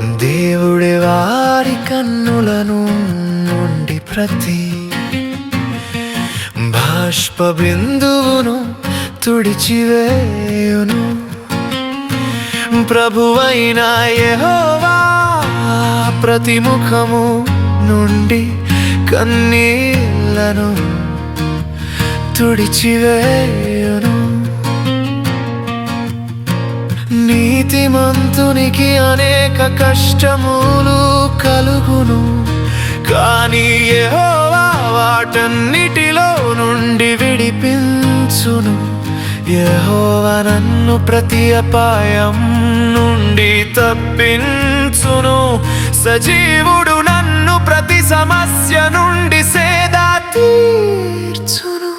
దేవుడి వారి కన్నులను నుండి ప్రతి బాష్ప బిందువును తుడిచివేయును. ప్రభువైన యహోవా ప్రతి ముఖము నుండి కన్నీళ్ళను తుడిచివే నీతిమంతునికి అనేక కష్టములు కలుగును. కానీ యహోవా వాటన్నిటిలో నుండి విడిపించును. యహోవా నన్ను ప్రతి అపాయం నుండి తప్పించును. సజీవుడు నన్ను ప్రతి సమస్య నుండి సేదా తీర్చును.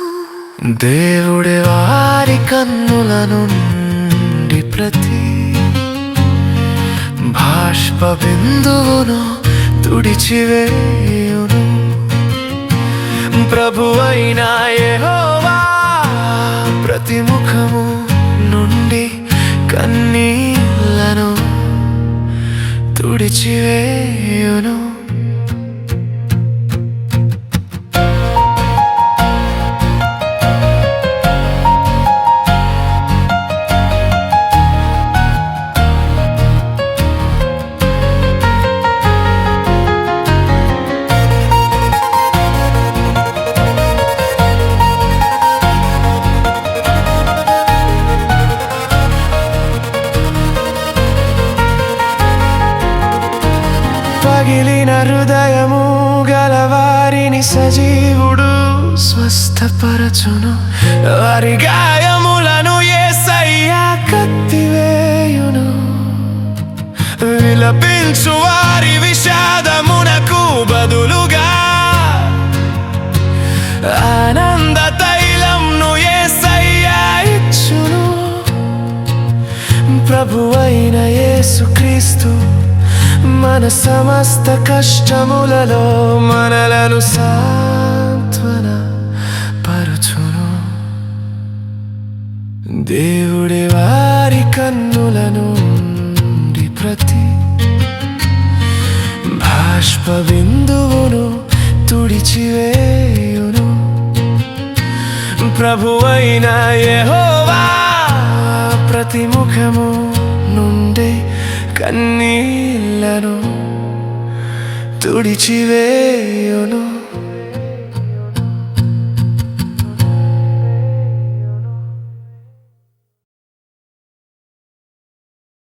దేవుడే వారి కన్నుల నుండి ప్రతి బాష్ప బిందువును తుడిచివేయును. ప్రభు ప్రభువైన యెహోవా ప్రతి ముఖము నుండి కన్నీళ్ళను తుడిచివేయును. పగిలిన హృదయము గలవారిని సజీవుడు స్వస్థపరచును. వారి గాయములను ఏసయ్యా కత్తివేయును. విలపించు వారి విషాదమునకు బదులుగా. ఆనంద తైలంను ఏసయ్యా ఇచ్చును. ప్రభువైన యేసుక్రీస్తు. మన సమస్త కష్టములలో మనలను సాంత్వన పరుచును. దేవుడి వారి కన్నులను ప్రతి బాష్ప బిందువును తుడిచివేయును. ప్రభువైన యహోవా ప్రతి ముఖము కన్నీళ్ళను తుడిచివేయును.